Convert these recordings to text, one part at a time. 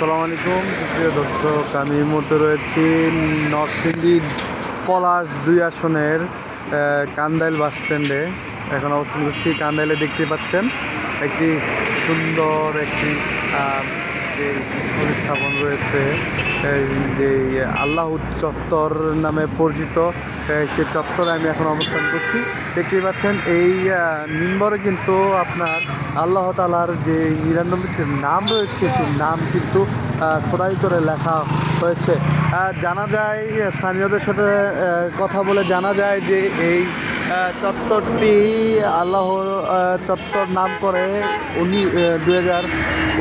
আসসালামু আলাইকুম। প্রিয় দর্শক, আমি এই মুহূর্তে রয়েছি নরসিংদী পলাশ দুই আসনের কান্দাইল বাস স্ট্যান্ডে। এখন অবস্থান করছি কান্দাইলে, দেখতে পাচ্ছেন একটি সুন্দর একটি যে প্রতিস্থাপন রয়েছে যে আল্লাহ চত্বর নামে পরিচিত সে চত্বরে আমি এখন অবস্থান করছি। দেখতেই পাচ্ছেন, এই মিম্বরে কিন্তু আপনার আল্লাহ তালার যে নিরানব্বইটি নাম রয়েছে, সেই নাম কিন্তু খোদাই করে লেখা হয়েছে। জানা যায়, স্থানীয়দের সাথে কথা বলে জানা যায় যে এই চত্বরটি আল্লাহ চত্বর নাম করে উনি দু হাজার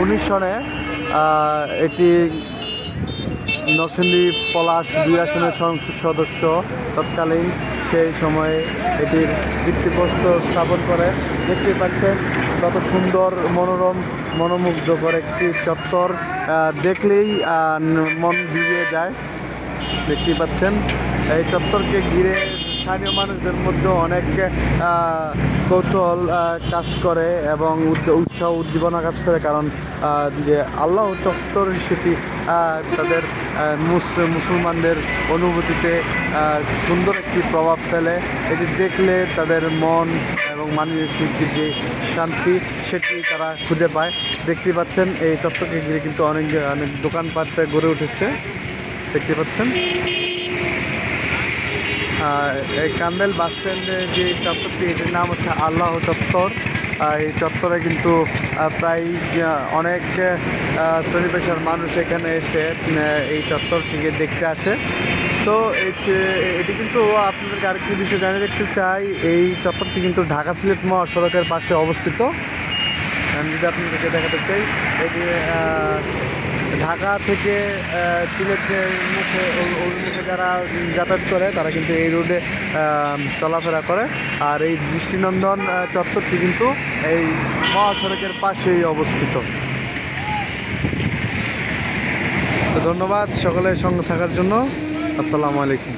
উনিশ সনে এটি নরসিংদী পলাশ দুই আসনের সংসদ সদস্য তৎকালীন সেই সময়ে এটির ভিত্তিপ্রস্তর স্থাপন করে। দেখতে পাচ্ছেন কত সুন্দর, মনোরম, মনোমুগ্ধকর একটি চত্বর। দেখলেই মন জুড়িয়ে যায়। দেখতে পাচ্ছেন এই চত্বরকে ঘিরে স্থানীয় মানুষদের মধ্যে অনেক কৌতূহল কাজ করে এবং উৎসাহ, উদ্দীপনা কাজ করে। কারণ যে আল্লাহ চত্বর সেটি তাদের মুসলমানদের অনুভূতিতে সুন্দর একটি প্রভাব ফেলে। এটি দেখলে তাদের মন এবং মানসিক যে শান্তি, সেটি তারা খুঁজে পায়। দেখতে পাচ্ছেন, এই চত্বরকে ঘিরে কিন্তু অনেক অনেক দোকানপাট গড়ে উঠেছে। দেখতে পাচ্ছেন? এই কান্দেল বাস স্ট্যান্ডে যে চত্বরটি এটির নাম হচ্ছে আল্লাহ চত্বর। এই চত্বরে কিন্তু প্রায় অনেক শ্রেণি পেশার মানুষ এখানে এসে এই চত্বরটিকে দেখতে আসে। তো এটি কিন্তু আপনাদেরকে আরেকটি বিষয় জানিয়ে রাখতে চাই। এই চত্বরটি কিন্তু ঢাকা সিলেট মহাসড়কের পাশে অবস্থিত। আমি যদি আপনাদেরকে দেখাতে চাই আহ, ঢাকা থেকে সিলেটের মুখে অভিমুখে যারা যাতায়াত করে, তারা কিন্তু এই রোডে চলাফেরা করে। আর এই দৃষ্টিনন্দন চত্বরটি কিন্তু এই মহাসড়কের পাশেই অবস্থিত। তো ধন্যবাদ সকলের সঙ্গে থাকার জন্য। আসসালামু আলাইকুম।